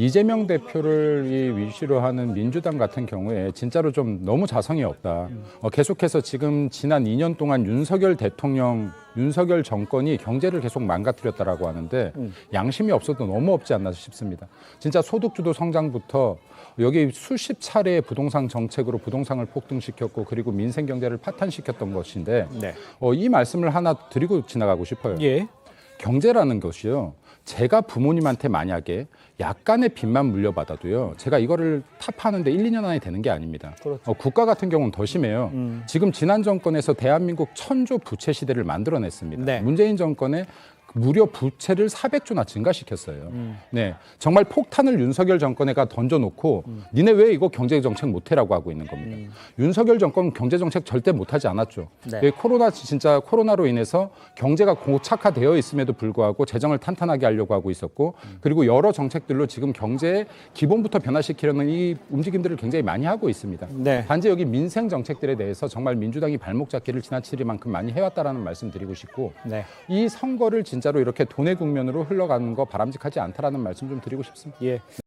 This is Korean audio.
이재명 대표를 이 위시로 하는 민주당 같은 경우에 진짜로 좀 너무 자성이 없다. 어, 계속해서 지금 지난 2년 동안 윤석열 대통령, 윤석열 정권이 경제를 계속 망가뜨렸다라고 하는데 양심이 없어도 너무 없지 않나 싶습니다. 진짜 소득주도 성장부터 여기 수십 차례의 부동산 정책으로 부동산을 폭등시켰고 그리고 민생 경제를 파탄시켰던 것인데 네. 어, 이 말씀을 하나 드리고 지나가고 싶어요. 예. 경제라는 것이요. 제가 부모님한테 만약에 약간의 빚만 물려받아도요. 제가 이거를 탑하는데 1, 2년 안에 되는 게 아닙니다. 그렇죠. 어, 국가 같은 경우는 더 심해요. 지금 지난 정권에서 대한민국 천조 부채 시대를 만들어냈습니다. 네. 문재인 정권에 무려 부채를 400조나 증가시켰어요. 음. 네, 정말 폭탄을 윤석열 정권에가 던져놓고 니네 왜 이거 경제 정책 못해라고 하고 있는 겁니다. 윤석열 정권 경제 정책 절대 못하지 않았죠. 네. 예, 코로나 진짜 코로나로 인해서 경제가 고착화되어 있음에도 불구하고 재정을 탄탄하게 하려고 하고 있었고 그리고 여러 정책들로 지금 경제의 기본부터 변화시키려는 이 움직임들을 굉장히 많이 하고 있습니다. 네. 단지 여기 민생 정책들에 대해서 정말 민주당이 발목 잡기를 지나칠 만큼 많이 해왔다라는 말씀 드리고 싶고 네. 이 선거를 진짜로 이렇게 돈의 국면으로 흘러가는 거 바람직하지 않다라는 말씀 좀 드리고 싶습니다. 예.